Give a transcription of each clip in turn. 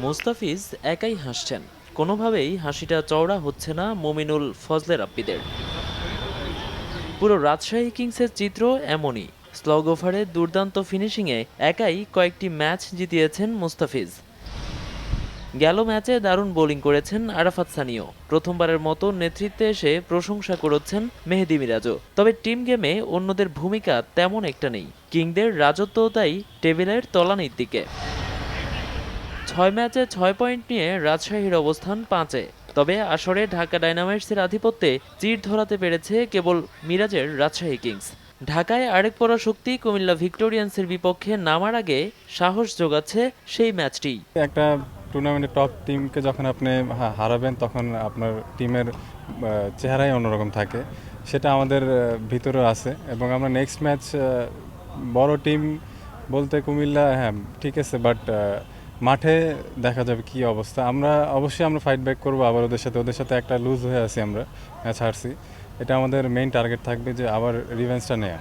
মুস্তাফিজ একাই হাসছেন। কোনোভাবেই হাসিটা চওড়া হচ্ছে না মমিনুল ফজলে রাব্বিদের পুরো রাজশাহী কিংসের চিত্র এমনই। স্লগ ওভারে দুর্দান্ত ফিনিশিংয়ে একাই কয়েকটি ম্যাচ জিতিয়েছেন মুস্তাফিজ। গেল ম্যাচে দারুণ বোলিং করেছেন আরাফাত সানিও। প্রথমবারের মতো নেতৃত্বে এসে প্রশংসা করেছেন মেহেদি মিরাজও। তবে টিম গেমে অন্যদের ভূমিকা তেমন একটা নেই। কিংদের রাজত্ব তাই টেবিলের তলানির দিকে। ছয় ম্যাচে ছয় পয়েন্ট নিয়ে রাজশাহীর অবস্থান পাঁচে। তবে আসরে ঢাকা ডাইনামাইটসের আধিপত্যে চির ধরাতে পেরেছে কেবল মিরাজের রাজশাহী কিংস। ঢাকায় আরেক পড়া শক্তি কুমিল্লা ভিক্টোরিয়ান্সের বিপক্ষে নামার আগে সাহস যোগাচ্ছে সেই ম্যাচটি। একটা টুর্নামেন্টের টপ টিমকে যখন আপনি হারাবেন তখন আপনার টিমের চেহারাই অন্যরকম থাকে। সেটা আমাদের আহ, ভিতরেও আছে এবং আমরা নেক্সট ম্যাচ বড় টিম বলতে কুমিল্লা হ্যাঁ ঠিক আছে বাট মাঠে দেখা যাবে কি অবস্থা। আমরা অবশ্যই আমরা ফাইট ব্যাক করব আবার ওদের সাথে। ওদের সাথে একটা লুজ হয়ে আছি আমরা ম্যাচ হারছি। এটা আমাদের মেইন টার্গেট থাকবে যে আবার রিভেন্সটা নেওয়া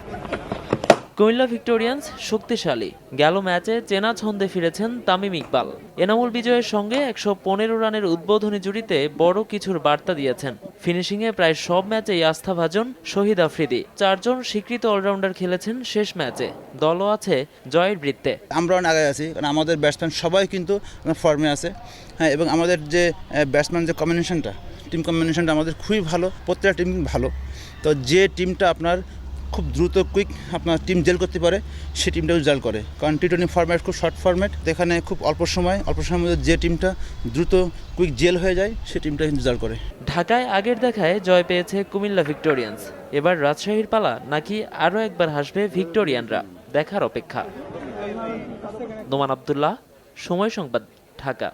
কুমিল্লা ভিক্টোরিয়ান্স শক্তিশালী। গেল ম্যাচে চেনা ছন্দে ফিরেছেন তামিম ইকবাল। এনামুল বিজয়ের সঙ্গে একশো পনেরো রানের উদ্বোধনী জুড়িতে বড় কিছুর বার্তা দিয়েছেন। ফিনিশিংয়ে প্রায় সব ম্যাচেই আস্থাভাজন শহীদ আফ্রিদি। চারজন স্বীকৃত অলরাউন্ডার খেলেছেন শেষ ম্যাচে। দলও আছে জয়ের বৃত্তে। আমরা আগে আছি, কারণ আমাদের ব্যাটসম্যান সবাই কিন্তু ফর্মে আছে। হ্যাঁ এবং আমাদের যে ব্যাটসম্যান যে কম্বিনেশনটা টিম কম্বিনেশনটা আমাদের খুবই ভালো, প্রত্যেকটা টিম ভালো। তো যে টিমটা আপনার খুব দ্রুত কুইক আপনার টিম জেল করতে পারে সেই টিমটা জেল করে। কারণ টি টোয়েন্টি ফর্ম্যাট খুব শর্ট ফর্ম্যাট এখানে খুব অল্প সময়, অল্প সময়ের মধ্যে যে টিমটা দ্রুত কুইক জেল হয়ে যায় সেই টিমটা কিন্তু জেল করে। ঢাকায় আগের দেখায় জয় পেয়েছে কুমিল্লা ভিক্টোরিয়ান্স। এবার রাজশাহীর পালা নাকি আরও একবার হাসবে ভিক্টোরিয়ানরা, দেখার অপেক্ষা। নোমান আবদুল্লাহ, সময় সংবাদ, ঢাকা।